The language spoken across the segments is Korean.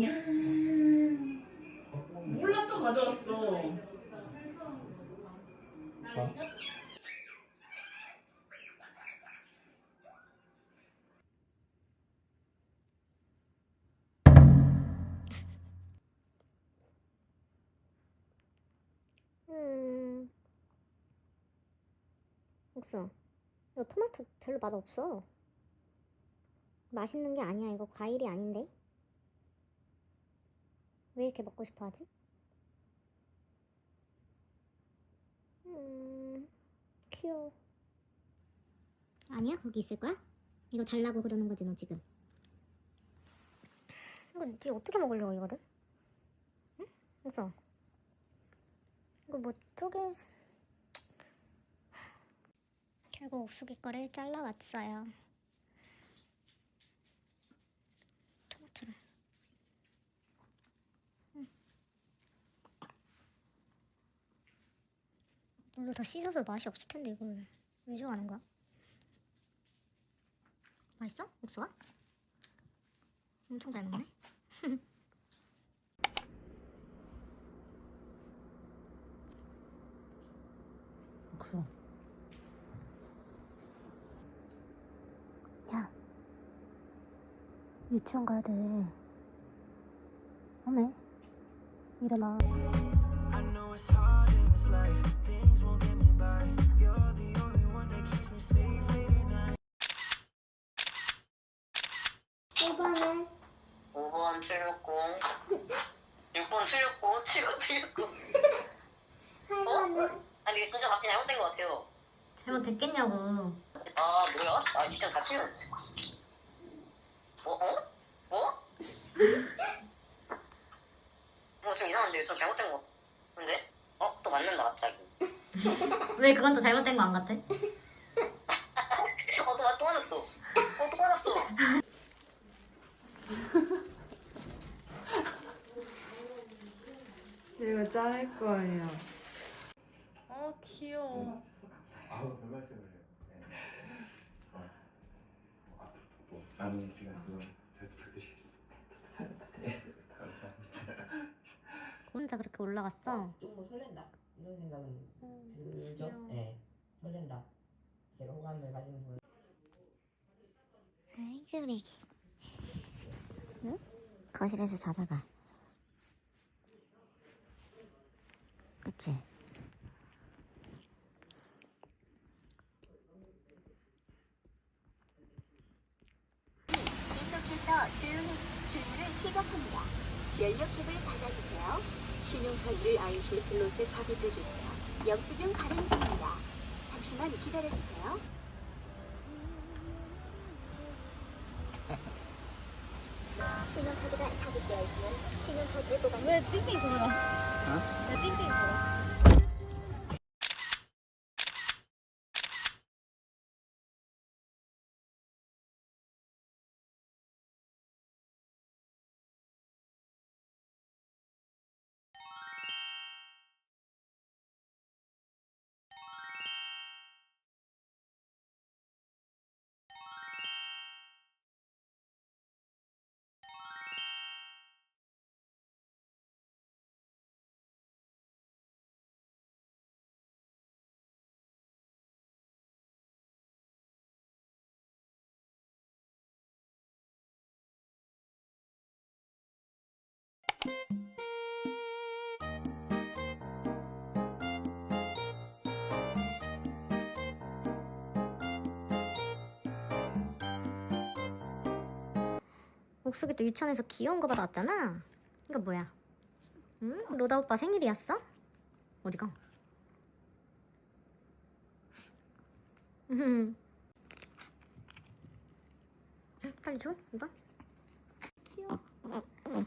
야. 몰라 또 가져왔어. 음. 옥수, 이거 토마토 별로 맛 없어. 맛있는 게 아니야. 이거 과일이 아닌데? 왜 이렇게 먹고 싶어 하지? 음, 귀여워. 아니야? 거기 있을 거야? 이거 달라고 그러는 거지, 너 지금. 이거 네 어떻게 먹으려고, 이거를? 응? 옥수. 이거 뭐 쪼개 결국 옥수기 거를 잘라왔어요 토마토를 음. 물로 다 씻어서 맛이 없을 텐데 이걸 왜 좋아하는 거야? 맛있어? 옥수가? 엄청 잘 먹네 옥수. 야 유치원 가야 돼 어메 일어나 1번은 5번 틀렸고 6번 틀렸고 7번 틀렸고 8번은 아니 이게 진짜 답지 잘못된 것 같아요 잘못됐겠냐고 아 뭐야? 아 진짜 다 틀렸네 어? 어? 뭐? 뭐 좀 이상한데 좀 잘못된 거 근데? 어? 또 맞는다 갑자기 왜 그건 또 잘못된 거 안 같아? 어? 또, 맞- 또 맞았어 어? 또 맞았어 이거 자를 거예요. 어 귀여워. 아우 별 말씀을 해요. 네. 어, 아, 뭐 남은 시간 동안 잘 부탁드리겠습니다. 저도 잘 부탁드리겠습니다. 감사합니다. 혼자 그렇게 올라갔어 조금 설렌다 이런 생각은 음, 들죠? 귀여워. 네 설렌다 제가 호감을 가지는 분 아이고 애기 응? 거실에서 자다가 그치? 계속해서 주문, 주문을 시작합니다. 연료캡을 닫아주세요. 신용카드를 IC 슬롯에 삽입해주세요. 영수증 발행 중입니다. 잠시만 기다려주세요. 신용카드가 삽입되어 있으면 신용카드를 뽑아주세요. 왜 띵띵 돌아? 왜 옥숙이 또 유치원에서 귀여운 거 받아왔잖아 이거 뭐야? 응? 로다 오빠 생일이었어? 어디가? 음. 빨리 줘 이거 귀여워 음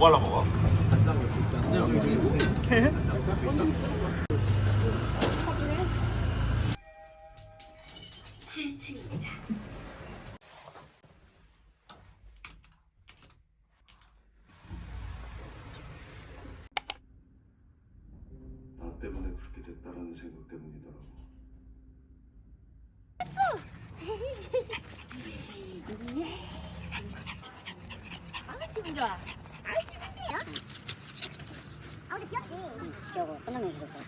is 발라 먹어? 나 때문에 그렇게 됐다라는 생각 때문이더라고. 아 근데 귀엽지. 귀여워. 선남이 계속 있어.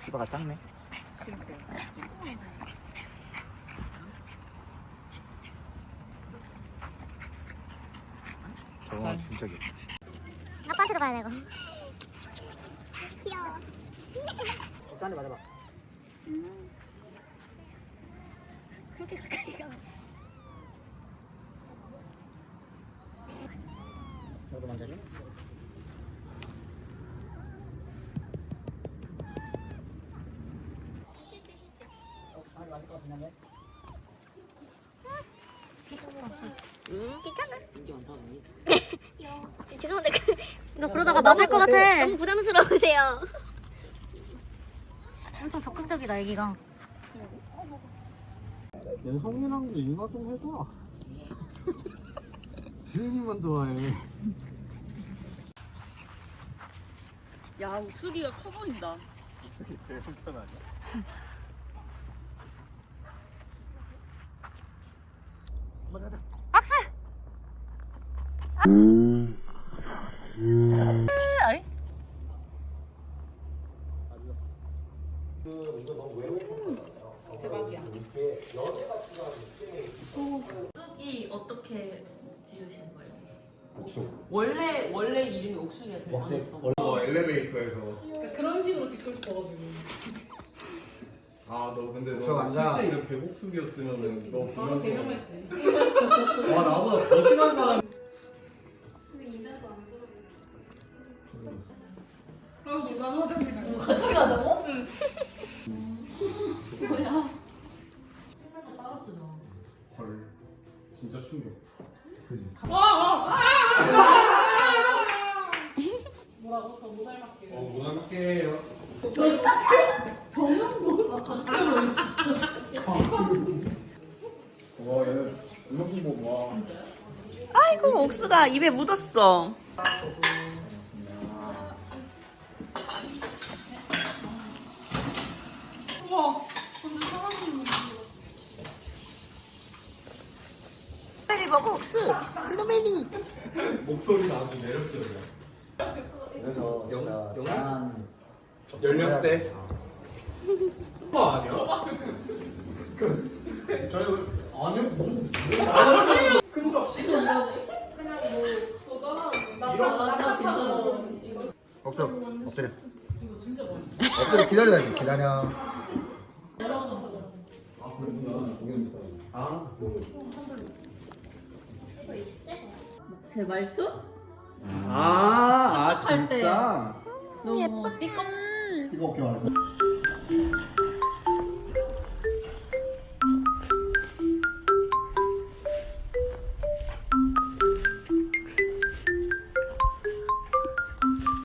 피부가 작네. 저거 진짜 귀엽다. 아빠한테도 가야 되고. 귀여워. 옥수한테 맞아봐. 그렇게 가까이 가. 도 만져줘. 어, 강아지 맞을 것 같은데? 괜찮아. 인기 많다 보니. 죄송한데 그, 너 그러다가 맞을 것 같아. 너무 부담스러우세요. 엄청 적극적이다 애기가 얘 성민랑도 인사 좀 해줘라. 지은이만 좋아해. 야 옥수기가 커 보인다. 되게 불편하냐? 쑥이 어떻게 지으신 거예요? 원래 원래 이름이 옥수기가 제일 많았어. 어 엘리베이터에서. 그러니까 그런 식으로 짓고 싶어가지고. 아너 근데 저너 앉아. 실제 이름 배곡숙이었으면은 너 바로 개명했지. 와 나보다 더 심한 사람. 난 화장실 갈 같이 가자고? 응. 뭐야? 침대도 따로 쓰잖아. 헐 진짜 충격. 뭐라고? 저못 닮았게. 어 무난할게요. 와 얘는 음악 공부 와. 아이고 옥수가 입에 묻었어. 블루베리 먹어 옥수. 블루베리. 목소리가 아주 매력적이야. 그래서 진짜 영- 다양한 연령대. 뭐 아니야? 저희 아니요 무슨 큰 접시? 없어 엎드려. 엎드려 기다려야지 기다려. 아 제 말투? 아, 아 진짜? 너무 삐걱 뜨겁게 말해서.